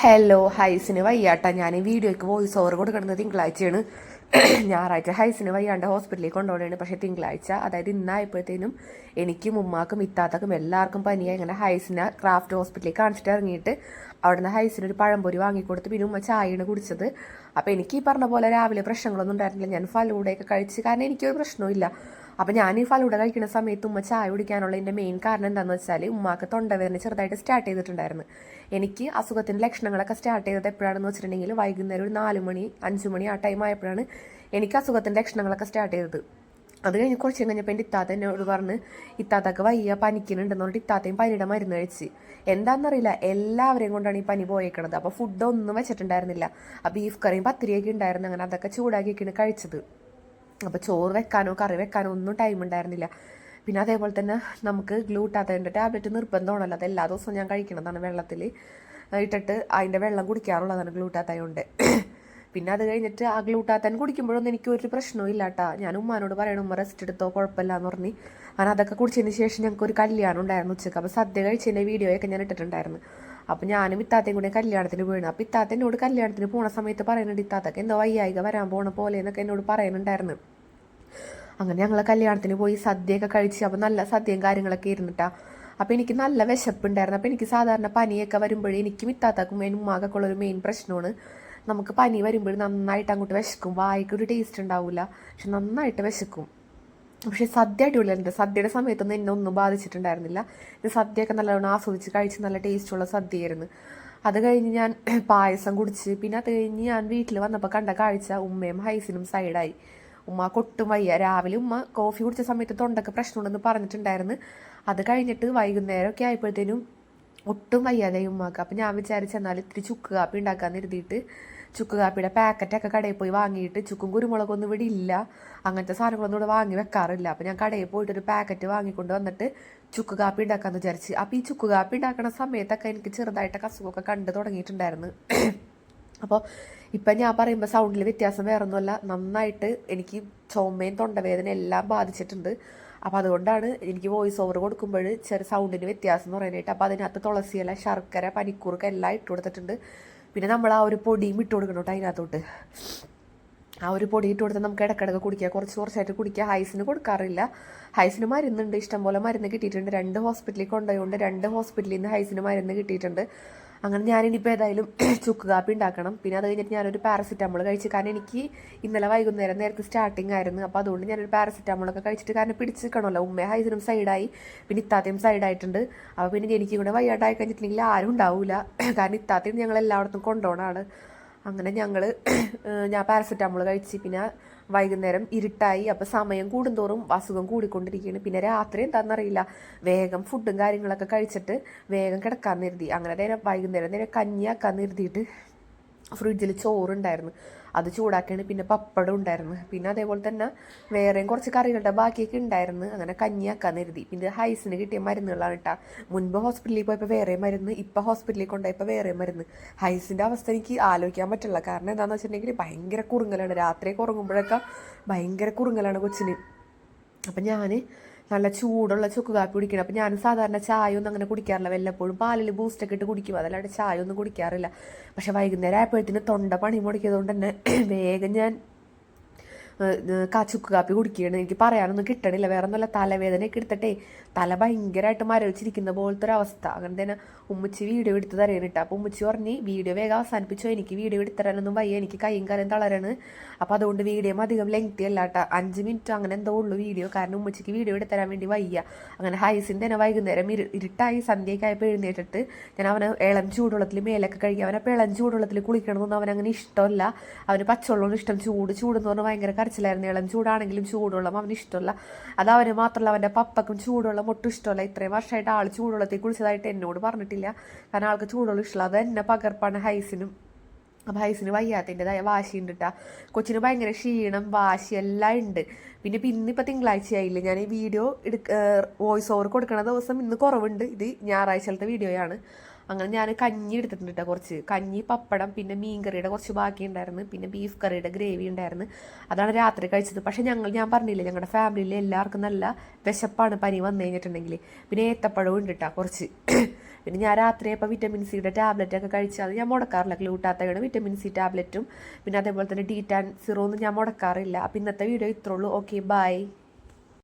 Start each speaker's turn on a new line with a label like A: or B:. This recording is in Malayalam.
A: ഹലോ ഹൈസിന് വയ്യാട്ട. ഞാൻ ഈ വീഡിയോയ്ക്ക് വോയിസ് ഓവർ കൊടുക്കുന്നത് തിങ്കളാഴ്ചയാണ്. ഞായറാഴ്ച ഹൈസിന് വയ്യാണ്ട് ഹോസ്പിറ്റലിൽ കൊണ്ടുപോകണേണ് പക്ഷേ തിങ്കളാഴ്ച അതായത് ഇന്നായപ്പോഴത്തേനും എനിക്കും ഉമ്മാക്കും ഇത്താത്തക്കും എല്ലാവർക്കും പനിയായി ഇങ്ങനെ ഹൈസിനെ ക്രാഫ്റ്റ് ഹോസ്പിറ്റലിൽ കാണിച്ചിട്ട് ഇറങ്ങിയിട്ട് അവിടുന്ന് ഹൈസിന് ഒരു പഴംപൊരി വാങ്ങിക്കൊടുത്ത് പിന്നെ ഉമ്മ ചായയാണ് കുടിച്ചത്. അപ്പോൾ എനിക്ക് ഈ പറഞ്ഞ പോലെ രാവിലെ പ്രശ്നങ്ങളൊന്നും ഉണ്ടായിരുന്നില്ല. ഞാൻ ഫലൂടെയൊക്കെ കഴിച്ച് കാരണം എനിക്കൊരു പ്രശ്നവും അപ്പോൾ ഞാൻ ഈ ഫലൂട കഴിക്കുന്ന സമയത്ത് ഉമ്മ ചായ കുടിക്കാനുള്ള എന്റെ മെയിൻ കാരണം എന്താണെന്ന് വെച്ചാൽ ഉമ്മാക്ക് തൊണ്ടവേദന ചെറുതായിട്ട് സ്റ്റാർട്ട് ചെയ്തിട്ടുണ്ടായിരുന്നു. എനിക്ക് അസുഖത്തിന്റെ ലക്ഷണങ്ങളൊക്കെ സ്റ്റാർട്ട് ചെയ്തത് എപ്പോഴാണെന്ന് വെച്ചിട്ടുണ്ടെങ്കിൽ വൈകുന്നേരം ഒരു നാല് മണി അഞ്ച് മണി ആ ടൈം ആയപ്പോഴാണ് എനിക്ക് അസുഖത്തിന്റെ ലക്ഷണങ്ങളൊക്കെ സ്റ്റാർട്ട് ചെയ്തത്. അത് കഴിഞ്ഞ് കുറച്ച് കഴിഞ്ഞപ്പോൾ എന്റെ ഇത്താത്ത എന്നോട് പറഞ്ഞ് ഇത്താത്തക്ക് വയ്യ പനിക്കുന്നുണ്ടെന്ന് പറഞ്ഞിട്ട് ഇത്താത്തയും പനിയുടെ മരുന്ന് കഴിച്ച്. എന്താണെന്നറിയില്ല എല്ലാവരെയും കൊണ്ടാണ് ഈ പനി പോയേക്കണത്. അപ്പോൾ ഫുഡൊന്നും വെച്ചിട്ടുണ്ടായിരുന്നില്ല. ആ ബീഫ് കറിയും പത്തിരിയൊക്കെ ഉണ്ടായിരുന്നു. അങ്ങനെ അതൊക്കെ ചൂടാക്കിയൊക്കെയാണ് കഴിച്ചത്. അപ്പോൾ ചോറ് വെക്കാനോ കറി വെക്കാനോ ഒന്നും ടൈം ഉണ്ടായിരുന്നില്ല. പിന്നെ അതേപോലെ തന്നെ നമുക്ക് ഗ്ലൂട്ടാത്തതിന്റെ ടാബ്ലറ്റ് നിർബന്ധമാണല്ലോ. അത് എല്ലാ ദിവസവും ഞാൻ കഴിക്കണതാണ് വെള്ളത്തിൽ ഇട്ടിട്ട് അതിന്റെ വെള്ളം കുടിക്കാറുള്ളതാണ് ഗ്ലൂട്ടാത്തയുണ്ട് പിന്നെ അത് കഴിഞ്ഞിട്ട് ആ ഗ്ലൂട്ടാത്തൻ കുടിക്കുമ്പോഴൊന്നും എനിക്ക് ഒരു പ്രശ്നവും ഇല്ല കേട്ടോ ഞാൻ ഉമ്മാനോട് പറയണം ഉമ്മ റെസ്റ്റ് എടുത്തോ കുഴപ്പമില്ല എന്ന് പറഞ്ഞ്. അങ്ങനെ അതൊക്കെ കുടിച്ചതിന് ശേഷം ഞങ്ങൾക്ക് ഒരു കല്യാണം ഉണ്ടായിരുന്നു ഉച്ചയ്ക്ക് അപ്പോൾ സദ്യ കഴിച്ചതിന്റെ വീഡിയോയൊക്കെ ഞാൻ ഇട്ടിട്ടുണ്ടായിരുന്നു. അപ്പോൾ ഞാനും ഇത്താത്തയും കൂടെ കല്യാണത്തിന് വീണു അപ്പോൾ ഇത്താത്ത എന്നോട് കല്യാണത്തിന് പോണ സമയത്ത് പറയുന്നുണ്ട് ഇത്താത്തക്ക് എന്തോ വയ്യായിക വരാൻ പോണ പോലെ എന്നൊക്കെ എന്നോട് പറയുന്നുണ്ടായിരുന്നു. അങ്ങനെ ഞങ്ങൾ കല്യാണത്തിന് പോയി സദ്യയൊക്കെ കഴിച്ച് അപ്പോൾ നല്ല സദ്യയും കാര്യങ്ങളൊക്കെ ഇരുന്നിട്ടാ. അപ്പോൾ എനിക്ക് നല്ല വിശപ്പുണ്ടായിരുന്നു. അപ്പോൾ എനിക്ക് സാധാരണ പനിയൊക്കെ വരുമ്പോഴേ എനിക്കും മെയിൻ ഉമ്മാകൊക്കെ ഉള്ളൊരു മെയിൻ പ്രശ്നമാണ്. നമുക്ക് പനി വരുമ്പോൾ നന്നായിട്ട് അങ്ങോട്ട് വിശക്കും. വായിക്കൊരു ടേസ്റ്റ് ഉണ്ടാവില്ല പക്ഷെ നന്നായിട്ട് വിശക്കും. പക്ഷെ സദ്യ അടിപൊളിയായിരുന്നു സദ്യയുടെ സമയത്തൊന്നും എന്നെ ഒന്നും ബാധിച്ചിട്ടുണ്ടായിരുന്നില്ല. സദ്യയൊക്കെ നല്ലവണ്ണം ആസ്വദിച്ച് കഴിച്ച് നല്ല ടേസ്റ്റുള്ള സദ്യയായിരുന്നു. അത് കഴിഞ്ഞ് ഞാൻ പായസം കുടിച്ച്. പിന്നെ അത് കഴിഞ്ഞ് ഞാൻ വീട്ടിൽ വന്നപ്പോൾ കണ്ട കാഴ്ച ഉമ്മയും ഹൈസിനും സൈഡായി ഉമ്മ കൊട്ടും വയ്യ. രാവിലെ ഉമ്മ കോഫി കുടിച്ച സമയത്ത് തൊണ്ടൊക്കെ പ്രശ്നമുണ്ടെന്ന് പറഞ്ഞിട്ടുണ്ടായിരുന്നു. അത് കഴിഞ്ഞിട്ട് വൈകുന്നേരമൊക്കെ ആയപ്പോഴത്തേനും ഒട്ടും വയ്യാതെ ഉമ്മക്ക്. അപ്പം ഞാൻ വിചാരിച്ചെന്നാൽ ഇത്തിരി ചുക്ക് കാപ്പി ഉണ്ടാക്കാമെന്ന് കരുതിയിട്ട് ചുക്ക് കാപ്പിയുടെ പാക്കറ്റൊക്കെ കടയിൽ പോയി വാങ്ങിയിട്ട് ചുക്കും കുരുമുളകൊന്നും ഇവിടെ ഇല്ല. അങ്ങനത്തെ സാധനങ്ങളൊന്നും ഇവിടെ വാങ്ങി വെക്കാറില്ല. അപ്പം ഞാൻ കടയിൽ പോയിട്ട് ഒരു പാക്കറ്റ് വാങ്ങിക്കൊണ്ട് വന്നിട്ട് ചുക്ക് കാപ്പി ഉണ്ടാക്കാമെന്ന് വിചാരിച്ച്. അപ്പോൾ ഈ ചുക്ക് കാപ്പി ഉണ്ടാക്കുന്ന സമയത്തൊക്കെ എനിക്ക് ചെറുതായിട്ടൊക്കെ അസുഖമൊക്കെ കണ്ടു തുടങ്ങിയിട്ടുണ്ടായിരുന്നു. അപ്പോൾ ഇപ്പം ഞാൻ പറയുമ്പോൾ സൗണ്ടിൽ വ്യത്യാസം വേറൊന്നുമല്ല. നന്നായിട്ട് എനിക്ക് ചുമയും തൊണ്ടവേദന എല്ലാം ബാധിച്ചിട്ടുണ്ട്. അപ്പോൾ അതുകൊണ്ടാണ് എനിക്ക് വോയിസ് ഓവർ കൊടുക്കുമ്പോൾ ചെറിയ സൗണ്ടിന് വ്യത്യാസം എന്ന് പറയാനായിട്ട് അപ്പോൾ അതിനകത്ത് തുളസിയില ശർക്കര പനിക്കൂർക്ക് എല്ലാം ഇട്ട് കൊടുത്തിട്ടുണ്ട്. പിന്നെ നമ്മൾ ആ ഒരു പൊടിയും ഇട്ട് കൊടുക്കണം കേട്ടോ അതിനകത്തോട്ട് ആ ഒരു പൊടി ഇട്ട് കൊടുത്താൽ നമുക്ക് ഇടക്കിടക്ക് കുടിക്കുക കുറച്ച് കുറച്ചായിട്ട് കുടിക്കുക ഹൈസിന് കൊടുക്കാറില്ല. ഹൈസിന് മരുന്നുണ്ട്. ഇഷ്ടംപോലെ മരുന്ന് കിട്ടിയിട്ടുണ്ട്. രണ്ട് ഹോസ്പിറ്റലിൽ കൊണ്ടുപോയതുകൊണ്ട് രണ്ട് ഹോസ്പിറ്റലിൽ നിന്ന് ഹൈസിന് മരുന്ന് കിട്ടിയിട്ടുണ്ട്. അങ്ങനെ ഞാനിനിപ്പോൾ ഏതായാലും ചുക്ക് കാപ്പി ഉണ്ടാക്കണം. പിന്നെ അത് കഴിഞ്ഞിട്ട് ഞാനൊരു പാരസിറ്റാമോൾ കഴിച്ചു. കാരണം എനിക്ക് ഇന്നലെ വൈകുന്നേരം നേരത്തെ സ്റ്റാർട്ടിംഗ് ആയിരുന്നു. അപ്പോൾ അതുകൊണ്ട് ഞാനൊരു പാരസിറ്റാമോളൊക്കെ കഴിച്ചിട്ട് കാരണം പിടിച്ചിരിക്കണമല്ലോ. ഉമ്മ ഹൈസിനും സൈഡായി പിന്നെ ഇത്താത്തയും സൈഡായിട്ടുണ്ട് അപ്പോൾ പിന്നെ എനിക്ക് ഇവിടെ വയ്യാണ്ടായി കഴിഞ്ഞിട്ടുണ്ടെങ്കിൽ ആരും ഉണ്ടാവില്ല കാരണം ഇത്താത്തയും ഞങ്ങൾ എല്ലായിടത്തും കൊണ്ടുപോകണമാണ് അങ്ങനെ ഞങ്ങൾ ഞാൻ പാരസെറ്റാമോൾ കഴിച്ച്. പിന്നെ വൈകുന്നേരം ഇരുട്ടായി. അപ്പോൾ സമയം കൂടുന്തോറും അസുഖം കൂടിക്കൊണ്ടിരിക്കുകയാണ്. പിന്നെ രാത്രി എന്താണെന്നറിയില്ല വേഗം ഫുഡും കാര്യങ്ങളൊക്കെ കഴിച്ചിട്ട് വേഗം കിടക്കാൻ നിർത്തി അങ്ങനെ നേരം വൈകുന്നേരം നേരം കഞ്ഞിയാക്കാൻ നിർത്തിയിട്ട് ഫ്രിഡ്ജിൽ ചോറുണ്ടായിരുന്നു. അത് ചൂടാക്കിയാണ് പിന്നെ പപ്പടം ഉണ്ടായിരുന്നു. പിന്നെ അതേപോലെ തന്നെ വേറെയും കുറച്ച് കറികളുടെ ബാക്കിയൊക്കെ ഉണ്ടായിരുന്നു. അങ്ങനെ കഞ്ഞിയാക്കാൻ കരുതി. പിന്നെ ഹൈസിന് കിട്ടിയ മരുന്നുകളാണ് കേട്ടോ മുൻപ് ഹോസ്പിറ്റലിൽ പോയപ്പോൾ വേറെ മരുന്ന് ഇപ്പം ഹോസ്പിറ്റലിൽ കൊണ്ടുപോയപ്പോൾ വേറെ മരുന്ന്. ഹൈസിന്റെ അവസ്ഥ എനിക്ക് ആലോചിക്കാൻ പറ്റില്ല. കാരണം എന്താണെന്ന് വെച്ചിട്ടുണ്ടെങ്കിൽ ഭയങ്കര കുറുങ്ങലാണ്. രാത്രി ഉറങ്ങുമ്പോഴൊക്കെ ഭയങ്കര കുറുങ്ങലാണ് കൊച്ചിന്. അപ്പം ഞാൻ നല്ല ചൂടുള്ള ചുക്ക് കാപ്പി കുടിക്കണം. അപ്പം ഞാൻ സാധാരണ ചായ ഒന്നും അങ്ങനെ കുടിക്കാറില്ല. വല്ലപ്പോഴും പാലിൽ ബൂസ്റ്റൊക്കെ ഇട്ട് കുടിക്കും. അതല്ലാണ്ട് ചായ ഒന്നും കുടിക്കാറില്ല. പക്ഷേ വൈകുന്നേരം ആയപ്പോഴത്തേന് തൊണ്ട പണി മുടക്കിയതുകൊണ്ട് തന്നെ വേഗം ഞാൻ ചുക്ക് കാപ്പി കുടിക്കുകയാണ്. എനിക്ക് പറയാനൊന്നും കിട്ടണില്ല. വേറെ നല്ല തലവേദനയൊക്കെ എടുത്തിട്ടേ തല ഭയങ്കരമായിട്ട് മരവിച്ചിരിക്കുന്ന പോലത്തെ ഒരു അവസ്ഥ അങ്ങനെ തന്നെ ഉമ്മച്ചി വീഡിയോ എടുത്ത് തരാനിട്ട് അപ്പോൾ ഉമ്മച്ചി പറഞ്ഞ് വീഡിയോ വേഗം അവസാനിപ്പിച്ചോ. എനിക്ക് വീഡിയോ എടുത്ത് തരാനൊന്നും വയ്യ. എനിക്ക് കൈയും കാലം തളരാണ്. അപ്പോൾ അതുകൊണ്ട് വീഡിയോ അധികം ലെങ്തി അല്ല കേട്ടോ അഞ്ച് മിനിറ്റ് അങ്ങനെ എന്തോ ഉള്ളൂ വീഡിയോ. കാരണം ഉമ്മച്ചിക്ക് വീഡിയോ എടുത്ത് തരാൻ വേണ്ടി വയ്യ. അങ്ങനെ ഹൈസിന്റെ തന്നെ വൈകുന്നേരം ഇരു ഇരുട്ടായി സന്ധ്യയൊക്കെ ആയപ്പോൾ എഴുന്നേറ്റിട്ട് ഞാൻ അവനെ ഇളം ചൂടുവെള്ളത്തിൽ മേലൊക്കെ കഴിക്കുക അവനെ ഇളം ചൂടുവെള്ളത്തിൽ കുളിക്കണമെന്നൊന്നും അവനങ്ങനെ ഇഷ്ടമല്ല. അവന് പച്ചവെള്ളം ഇഷ്ടം. ചൂട് ചൂടെന്ന് പറഞ്ഞാൽ ഭയങ്കര കരച്ചിലായിരുന്നു ഇളം ചൂടാണെങ്കിലും ചൂടുവെള്ളം അവന് ഇഷ്ടമല്ല. അത് അവന് മാത്രമല്ല അവന്റെ പപ്പക്കും ചൂടുവെള്ളം ഒട്ടും ഇഷ്ടമല്ല. ഇത്രയും വർഷമായിട്ട് ആൾ ചൂടുവെള്ളത്തിൽ കുളിച്ചതായിട്ട് എന്നോട് പറഞ്ഞിട്ടില്ല. കാരണം ആൾക്ക് ചൂടുവെള്ളം ഇഷ്ടമല്ല. അത് എന്നെ പകർപ്പാണ് ഹൈസിനും. അപ്പം ഹൈസിന് വയ്യാത്തതിന്റെതായ വാശി ഉണ്ട് കേട്ടോ കൊച്ചിന് ഭയങ്കര ക്ഷീണം വാശി എല്ലാം ഉണ്ട്. പിന്നെ പിന്നെ ഇപ്പം തിങ്കളാഴ്ച ആയില്ലേ ഞാൻ ഈ വീഡിയോ എടുക്ക വോയിസ് ഓവർ കൊടുക്കുന്ന ദിവസം ഇന്ന് കുറവുണ്ട്. ഇത് ഞായറാഴ്ചത്തെ വീഡിയോയാണ്. അങ്ങനെ ഞാൻ കഞ്ഞി എടുത്തിട്ടുണ്ട് കേട്ടോ കുറച്ച്. കഞ്ഞി പപ്പടം പിന്നെ മീൻ കറിയുടെ കുറച്ച് ബാക്കി ഉണ്ടായിരുന്നു. പിന്നെ ബീഫ് കറിയുടെ ഗ്രേവി ഉണ്ടായിരുന്നു. അതാണ് രാത്രി കഴിച്ചത്. പക്ഷേ ഞങ്ങൾ ഞാൻ പറഞ്ഞില്ലേ ഞങ്ങളുടെ ഫാമിലിയിൽ എല്ലാവർക്കും നല്ല വിശപ്പാണ് പനി വന്നു കഴിഞ്ഞിട്ടുണ്ടെങ്കിൽ പിന്നെ ഏത്തപ്പഴവും ഉണ്ട് കേട്ടോ കുറച്ച്. പിന്നെ ഞാൻ രാത്രി ഇപ്പോൾ വിറ്റമിൻ സിയുടെ ടാബ്ലറ്റ് ഒക്കെ കഴിച്ചാൽ ഞാൻ മുടക്കാറില്ല. ഗ്ലൂട്ടാത്തയുടെ വിറ്റമിൻ സി ടാബ്ലറ്റും പിന്നെ അതേപോലെ തന്നെ ഡി ടാൻ സിറോ ഒന്നും ഞാൻ മുടക്കാറില്ല. അപ്പം ഇന്നത്തെ വീഡിയോ ഇത്രയുള്ളൂ ഓക്കെ ബൈ